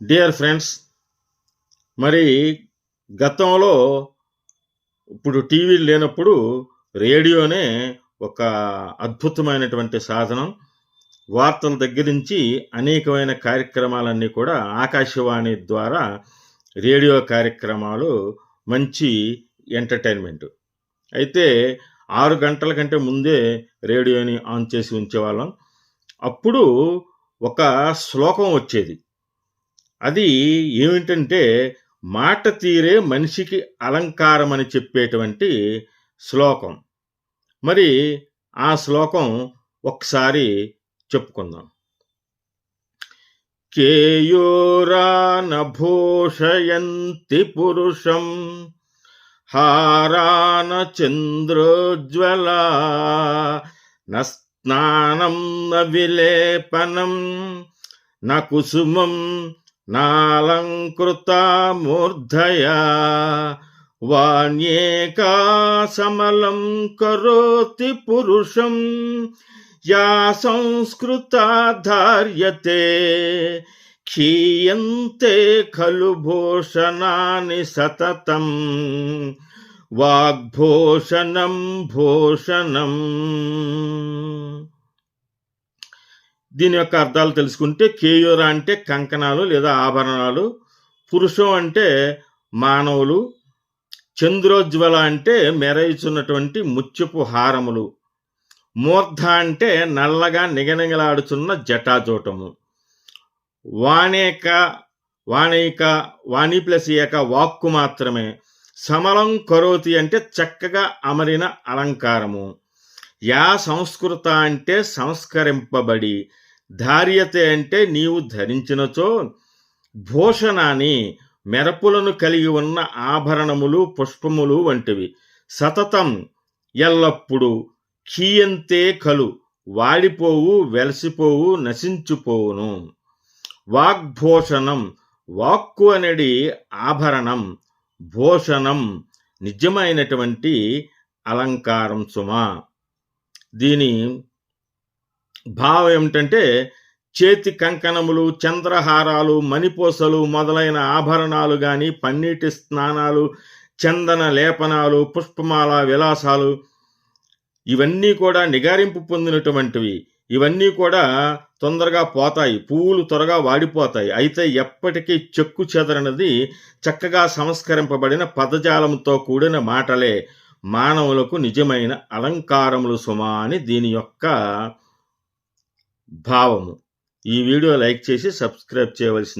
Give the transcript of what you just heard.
Dear friends మరి గతంలో ఇప్పుడు టీవీ లేనప్పుడు రేడియోనే ఒక అద్భుతమైనటువంటి సాధనం. వార్తల దగ్గర నుంచి అనేకమైన కార్యక్రమాలన్నీ కూడా ఆకాశవాణి ద్వారా రేడియో కార్యక్రమాలు మంచి ఎంటర్టైన్మెంట్. అయితే ఆరు గంటల కంటే ముందే రేడియోని ఆన్ చేసి ఉంచేవాళ్ళం. అప్పుడు ఒక శ్లోకం వచ్చేది. అది ఏమిటంటే మాట తీరే మనిషికి అలంకారం అని చెప్పేటువంటి శ్లోకం. మరి ఆ శ్లోకం ఒకసారి చెప్పుకుందాం. కేయోరానభూషయంతి పురుషం హారాన చంద్రోజ్వల న స్నానం న విలేపనం న కుసుమం నాలంకృత మూర్ధయా వాణ్యేకా సమలం కరోతి పురుషం యా సంస్కృత ధార్యతే క్షీయంతే ఖలు భూషణాని సతతం వాగ్భూషణం భూషణం. దీని యొక్క అర్థాలు తెలుసుకుంటే కేయూర అంటే కంకణాలు లేదా ఆభరణాలు పురుషం అంటే మానవులు చంద్రోజ్వల అంటే మెరయిచున్నటువంటి ముత్యపు హారములు మూర్ధ అంటే నల్లగా నిగనిగలాడుచున్న జటాజోటము. వాణేక వాణిక వాణి ప్లస్ ఏక వాక్కు మాత్రమే. సమలం కరోతి అంటే చక్కగా అమరిన అలంకారము. యా సంస్కృత అంటే సంస్కరింపబడి ధార్యతే అంటే నీవు ధరించినచో భూషణాన్ని మెరపులను కలిగి ఉన్న ఆభరణములు పుష్పములు వంటివి. సతతం ఎల్లప్పుడూ క్షీయంతే కలు వాడిపోవు వెలసిపోవు నశించుపోవును. వాగ్భూషణం వాక్కు అనేది ఆభరణం భూషణం నిజమైనటువంటి అలంకారం సుమా. దీని భావం ఏమిటంటే చేతి కంకణములు చంద్రహారాలు మణిపూసలు మొదలైన ఆభరణాలు కానీ పన్నీటి స్నానాలు చందన లేపనాలు పుష్పమాల విలాసాలు ఇవన్నీ కూడా నిగారింపు పొందినటువంటివి. ఇవన్నీ కూడా తొందరగా పోతాయి. పువ్వులు త్వరగా వాడిపోతాయి. అయితే ఎప్పటికీ చెక్కు చెదరనది చక్కగా సంస్కరింపబడిన పదజాలంతో కూడిన మాటలే. మానవులకు నిజమైన అలంకారములు సుమా అని దీని యొక్క భావము. ఈ వీడియో లైక్ చేసి సబ్స్క్రైబ్ చేయవలసింది.